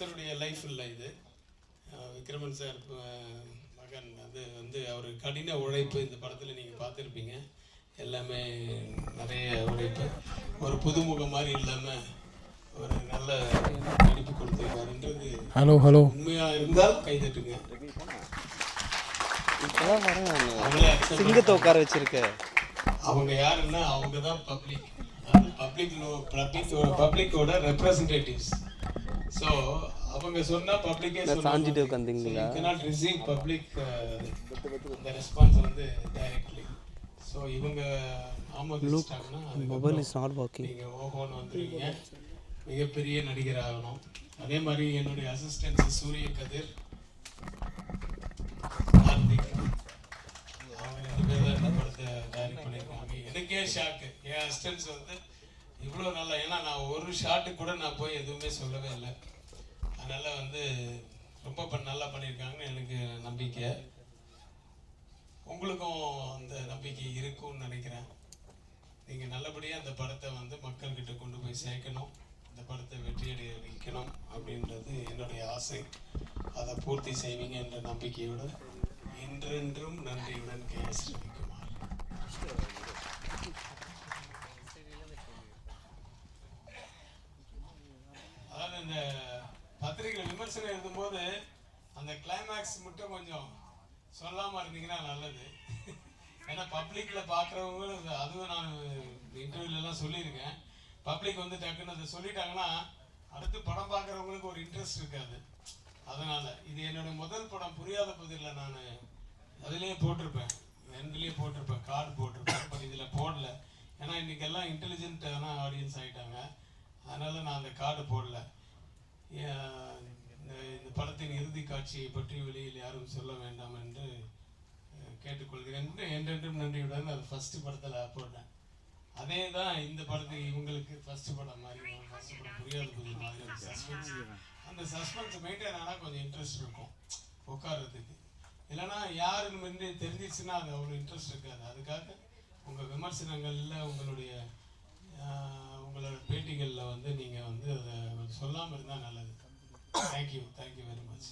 ஒருத்தருடைய லைஃப் இல்லை இது. விக்ரமன் சார் மகன் அது வந்து அவர் கடின உழைப்பு இந்த படத்தில் நீங்கள் பார்த்துருப்பீங்க. எல்லாமே நிறைய உழைப்பு. ஒரு புதுமுகம் மாதிரி இல்லாமல் ஒரு நல்ல நடிப்பு கொடுத்துருக்காருன்றது ஹலோ ஹலோ உண்மையாக இருந்தால் கைதட்டுங்க. சிங்கத்தை உட்கார வச்சிருக்க. அவங்க யாருன்னா அவங்க தான் பப்ளிக் பப்ளிக் பப்ளிக் பப்ளிக்கோட ரெப்ரசன்டேட்டிவ்ஸ் ஸோ அவங்க சொன்னா பப்ளிக்கே சாஞ்சிட்டு உட்காந்தீங்களா? cannot receive பப்ளிக் அந்த ரெஸ்பான்ஸ் வந்து டைரக்ட்லி ஸோ இவங்க ஆமோதிச்சிட்டாங்கன்னா மொபைல் இஸ் நாட் ஒர்க்கிங் நீங்க ஓஹோன்னு வந்துருவீங்க மிகப்பெரிய நடிகர் ஆகணும். அதே மாதிரி என்னுடைய அசிஸ்டன்ட் சூரிய கதிர். கார்த்திக் அவங்க ரெண்டு பேர் தான் இந்த படத்தை டைரக்ட் பண்ணியிருக்காங்க. எனக்கே ஷாக்கு என் அசிஸ்டன்ஸ் வந்து இவ்வளோ நல்லா ஒரு ஷாட்டு கூட நான் போய் எதுவுமே சொல்லவே இல்லை. அதனால் வந்து ரொம்ப ப- நல்லா பண்ணியிருக்காங்கன்னு எனக்கு நம்பிக்கை. உங்களுக்கும் அந்த நம்பிக்கை இருக்கும்னு நினைக்கிறேன். நீங்கள் நல்லபடியாக அந்த படத்தை வந்து மக்கள்கிட்ட கொண்டு போய் சேர்க்கணும். இந்த படத்தை வெற்றியடைய வைக்கணும் அப்படின்றது என்னுடைய ஆசை. அதை பூர்த்தி செய்வீங்க என்ற நம்பிக்கையோடு இன்றென்றும் நன்றியுடன் கே எஸ் விமர்சனம் எழுதும்போது அந்த கிளைமேக்ஸ் மட்டும் கொஞ்சம் சொல்லாம இருந்தீங்கன்னா நல்லது. ஏன்னா பப்ளிக்கில் பார்க்குறவங்களும் அதுவும் நான் இன்டர்வியூலலாம் சொல்லியிருக்கேன். பப்ளிக் வந்து டக்குன்னு அதை சொல்லிட்டாங்கன்னா அடுத்து படம் பார்க்குறவங்களுக்கு ஒரு இன்ட்ரெஸ்ட் இருக்காது. அதனால் இது என்னோட முதல் படம் புரியாத பகுதியில் நான் அதுலேயே போட்டிருப்பேன். ரெண்டுலேயே போட்டிருப்பேன். கார்டு போட்டிருப்பேன். பட் இதில் போடல. ஏன்னா இன்றைக்கெல்லாம் இன்டெலிஜென்ட்டான ஆடியன்ஸ் ஆகிட்டாங்க அதனால் நான் அந்த கார்டு போடல ஏன், இந்த இந்த படத்தின் காட்சியை பற்றி வெளியில் யாரும் சொல்ல வேண்டாம் என்று கேட்டுக்கொள்கிறேன். என்று என்றென்றும் நன்றியுடன் அது ஃபஸ்ட்டு படத்தில் போட்டேன். அதே தான் இந்த படத்துக்கு இவங்களுக்கு ஃபர்ஸ்ட் படம் மாதிரி ஃபஸ்ட்டு படம் புரியாது புது மாதிரி ஒரு சஸ்பென்ஸ் அந்த சஸ்பென்ஸ் மெயின்டைன் ஆனால் கொஞ்சம் இன்ட்ரெஸ்ட் இருக்கும் உட்கார்றதுக்கு. இல்லைன்னா யாருன்னு வந்து தெரிஞ்சிச்சுன்னா அது அவ்வளோ இன்ட்ரெஸ்ட் இருக்காது. அதுக்காக உங்கள் விமர்சனங்களில் உங்களுடைய உங்களோட பேட்டிகளில் வந்து நீங்கள் வந்து அதை சொல்லாமல் இருந்தால் நல்லது. Thank you thank you very much